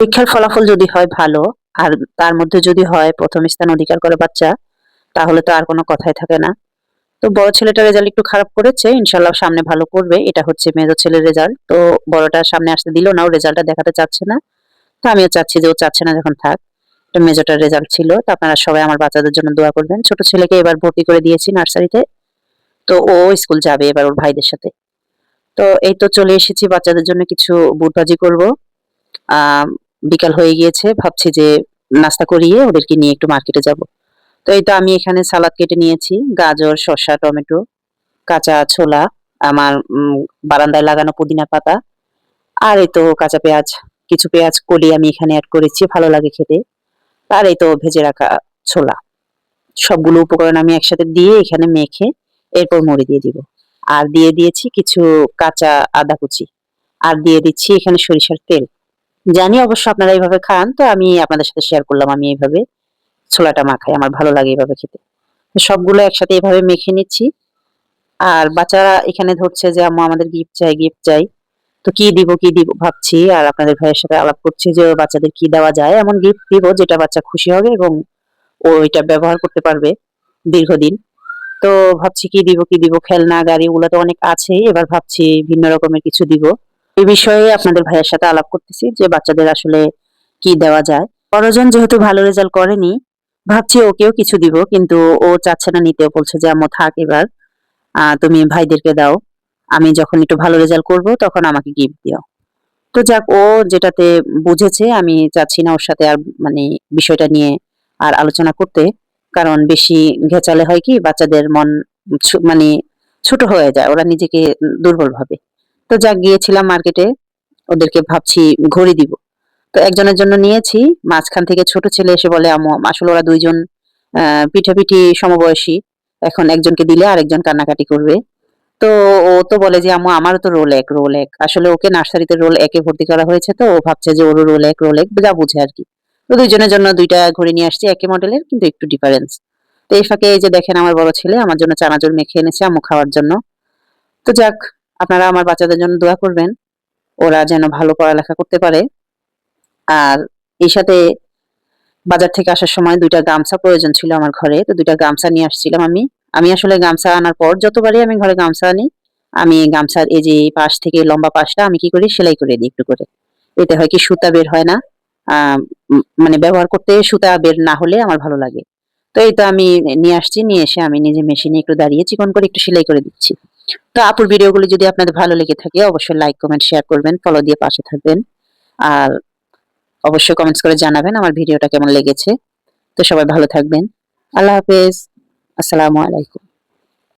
পরীক্ষার ফলাফল যদি হয় ভালো, আর তার মধ্যে যদি হয় প্রথম স্থান অধিকার করে বাচ্চা, তাহলে তো আর কোনো কথাই থাকে না। তো বড় ছেলেটা রেজাল্ট একটু খারাপ করেছে ইনশাল্লাহ সামনে ভালো করবে, এটা হচ্ছে মেজর ছেলের রেজাল্ট তো বড়টা সামনে আসতে দিল না ও রেজাল্টটা দেখাতে চাচ্ছে না। তো আমিও চাচ্ছি যে ও চাচ্ছে না যখন থাক। এটা মেজরটার রেজাল্ট ছিল, তো আপনারা সবাই আমার বাচ্চাদের জন্য দোয়া করবেন। ছোট ছেলেকে এবার ভর্তি করে দিয়েছি নার্সারিতে। তো ও স্কুল যাবে এবার ওর ভাইদের সাথে। তো এই তো চলে এসেছি, বাচ্চাদের জন্য কিছু বুট ভাজি করব বিকাল হয়ে গিয়েছে, ভাবছি যে নাস্তা করিয়ে ওদেরকে নিয়ে একটু মার্কেটে যাব। তো এই তো আমি এখানে সালাদ কেটে নিয়েছি, গাজর, শসা, টমেটো, কাঁচা ছোলা, আমার বারান্দায় লাগানো পুদিনা পাতা, আর এই তো কাঁচা পেঁয়াজ, কিছু পেঁয়াজ কলি আমি এখানে অ্যাড করেছি, ভালো লাগে খেতে। আর এই তো ভেজে রাখা ছোলা, সবগুলো উপকরণ আমি একসাথে দিয়ে এখানে মেখে এরপর মুড়ি দিয়ে দিব। আর দিয়ে দিয়েছি কিছু কাঁচা আদা কুচি, আর দিয়ে দিচ্ছি এখানে সরিষার তেল। জানি অবশ্য আপনারা এইভাবে খান, তো আমি আপনাদের সাথে শেয়ার করলাম, আমি এইভাবে ছোলাটা মাখাই, আমার ভালো লাগে এইভাবে খেতে। সবগুলো একসাথে এইভাবে মেখে নিচ্ছি। আর বাচ্চারা এখানে ধরছে যে, আম্মু, আমাদের গিফট চাই গিফট চাই। তো কি দিব কি দিব ভাবছি, আর আপনাদের ভাইয়ের সাথে আলাপ করছি যে বাচ্চাদের কি দেওয়া যায়? এমন গিফট দিব যেটা বাচ্চা খুশি হবে এবং ও এটা ব্যবহার করতে পারবে দীর্ঘদিন। তো ভাবছি কি দিব কি দিব, খেলনা, গাড়ি, ওগুলো তো অনেক আছে এবার ভাবছি ভিন্ন রকমের কিছু দিব। এই বিষয়ে আপনাদের ভাইয়ের সাথে আলাপ করতেছি যে বাচ্চাদের আসলে কি দেওয়া যায়। বড়জন যেহেতু ভালো রেজাল্ট করেনি, ভাবছি ওকেও কিছু দিব, কিন্তু ও চাচ্ছে না নিতে। বলছে যে, আম্মু, থাক এবার। তুমি ভাইদেরকে দাও। আমি যখন একটু ভালো রেজাল্ট করব, তখন আমাকে গিফট দিও। তো যাক, ও যেটাতে বুঝেছে, আমি চাচ্ছি না ওর সাথে আর মানে বিষয়টা নিয়ে আর আলোচনা করতে। কারণ বেশি ঘেচালে হয় কি, বাচ্চাদের মন মানে ছোট হয়ে যায়। ওরা নিজেকে দুর্বল ভাবে। তো যাক গিয়েছিলাম মার্কেটে, ওদেরকে ভাবছি ঘড়ি দিব। তো একজনের জন্য নিয়েছি, মাঝখান থেকে ছোট ছেলে এসে বলে, আম্মু, আসলে ওরা দুইজন পিঠাপিঠি সমবয়সী, এখন একজনকে দিলে আরেকজন কান্নাকাটি করবে। তো ও তো বলে যে, আম্মু, আমারও তো রোল এক রোল এক আসলে ওকে নার্সারিতে রোল একে ভর্তি করা হয়েছে তো, ও ভাবছে যে ওরও রোল এক রোল এক যা বুঝে আর কি। তো দুইজনের জন্য দুইটা ঘড়ি নিয়ে আসছি একই মডেলের, কিন্তু একটু ডিফারেন্স তো এই ফাঁকে এই যে দেখেন আমার বড় ছেলে, আমার জন্য চানাচুর মেখে এনেছে আম্মু খাওয়ার জন্য। তো যাক আপনারা আমার বাচ্চাদের জন্য দোয়া করবেন। ওরা যেন ভালো পড়ালেখা করতে পারে। আর এই সাথে বাজার থেকে আসার সময় দুইটা গামছা প্রয়োজন ছিল আমার ঘরে, তো দুইটা গামছা নিয়ে আসছিলাম আমি। আমি আসলে গামছা আনার পর যতবারই আমি ঘরে গামছা আনি, আমি গামছার এই যে পাশ থেকে লম্বা পাশটা আমি কি করি, সেলাই করে দিই একটু করে। এতে হয় কি সুতা বের হয় না। মানে ব্যবহার করতে সুতা বের না হলে আমার ভালো লাগে। তো এই তো আমি নিয়ে আসছি, নিয়ে এসে আমি নিজে মেশিনে একটু দাঁড়িয়ে চিকন করে একটু সেলাই করে দিচ্ছি। তো আপুর ভিডিওগুলো যদি আপনাদের ভালো লেগে থাকে, অবশ্যই লাইক কমেন্ট শেয়ার করবেন ফলো দিয়ে পাশে থাকবেন। আর অবশ্যই কমেন্টস করে জানাবেন আমার ভিডিওটা কেমন লেগেছে। তো সবাই ভালো থাকবেন। আল্লাহ হাফেজ। আসসালামু আলাইকুম।